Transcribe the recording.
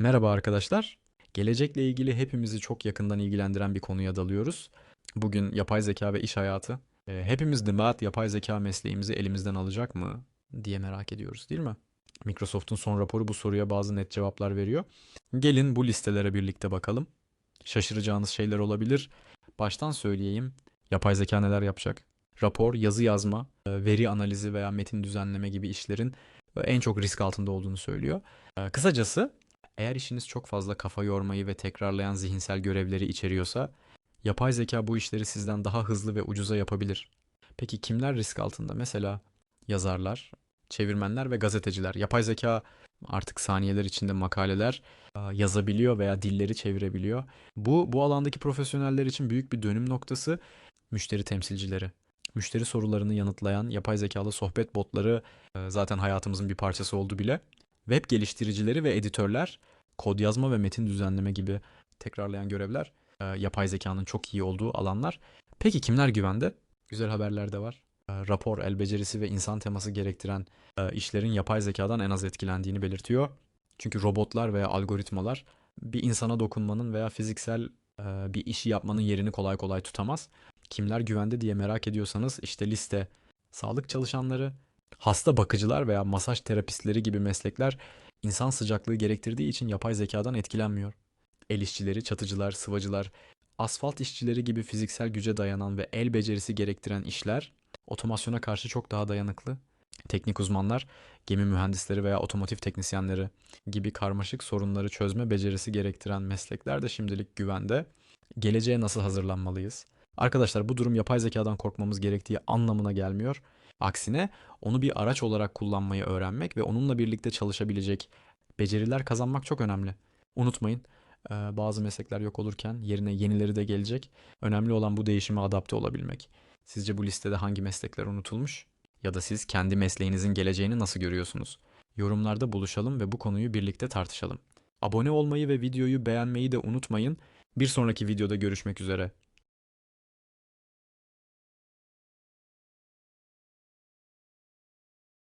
Merhaba arkadaşlar. Gelecekle ilgili hepimizi çok yakından ilgilendiren bir konuya dalıyoruz. Bugün yapay zeka ve iş hayatı. Ee, hepimiz Nibat yapay zeka mesleğimizi elimizden alacak mı diye merak ediyoruz değil mi? Microsoft'un son raporu bu soruya bazı net cevaplar veriyor. Gelin bu listelere birlikte bakalım. Şaşıracağınız şeyler olabilir. Baştan söyleyeyim. Yapay zeka neler yapacak? Rapor, yazı yazma, e, veri analizi veya metin düzenleme gibi işlerin e, en çok risk altında olduğunu söylüyor. E, Kısacası eğer işiniz çok fazla kafa yormayı ve tekrarlayan zihinsel görevleri içeriyorsa, yapay zeka bu işleri sizden daha hızlı ve ucuza yapabilir. Peki kimler risk altında? Mesela yazarlar, çevirmenler ve gazeteciler. Yapay zeka artık saniyeler içinde makaleler yazabiliyor veya dilleri çevirebiliyor. Bu bu alandaki profesyoneller için büyük bir dönüm noktası müşteri temsilcileri. Müşteri sorularını yanıtlayan yapay zekalı sohbet botları zaten hayatımızın bir parçası oldu bile. Web geliştiricileri ve editörler, kod yazma ve metin düzenleme gibi tekrarlayan görevler e, yapay zekanın çok iyi olduğu alanlar. Peki kimler güvende? Güzel haberler de var. E, Rapor, el becerisi ve insan teması gerektiren e, işlerin yapay zekadan en az etkilendiğini belirtiyor. Çünkü robotlar veya algoritmalar bir insana dokunmanın veya fiziksel bir işi yapmanın yerini kolay kolay tutamaz. Kimler güvende diye merak ediyorsanız işte liste sağlık çalışanları, hasta bakıcılar veya masaj terapistleri gibi meslekler insan sıcaklığı gerektirdiği için yapay zekadan etkilenmiyor. El işçileri, çatıcılar, sıvacılar, asfalt işçileri gibi fiziksel güce dayanan ve el becerisi gerektiren işler otomasyona karşı çok daha dayanıklı. Teknik uzmanlar, gemi mühendisleri veya otomotiv teknisyenleri gibi karmaşık sorunları çözme becerisi gerektiren meslekler de şimdilik güvende. Geleceğe nasıl hazırlanmalıyız? Arkadaşlar bu durum yapay zekadan korkmamız gerektiği anlamına gelmiyor. Aksine onu bir araç olarak kullanmayı öğrenmek ve onunla birlikte çalışabilecek beceriler kazanmak çok önemli. Unutmayın e, bazı meslekler yok olurken yerine yenileri de gelecek. Önemli olan bu değişime adapte olabilmek. Sizce bu listede hangi meslekler unutulmuş? Ya da siz kendi mesleğinizin geleceğini nasıl görüyorsunuz? Yorumlarda buluşalım ve bu konuyu birlikte tartışalım. Abone olmayı ve videoyu beğenmeyi de unutmayın. Bir sonraki videoda görüşmek üzere.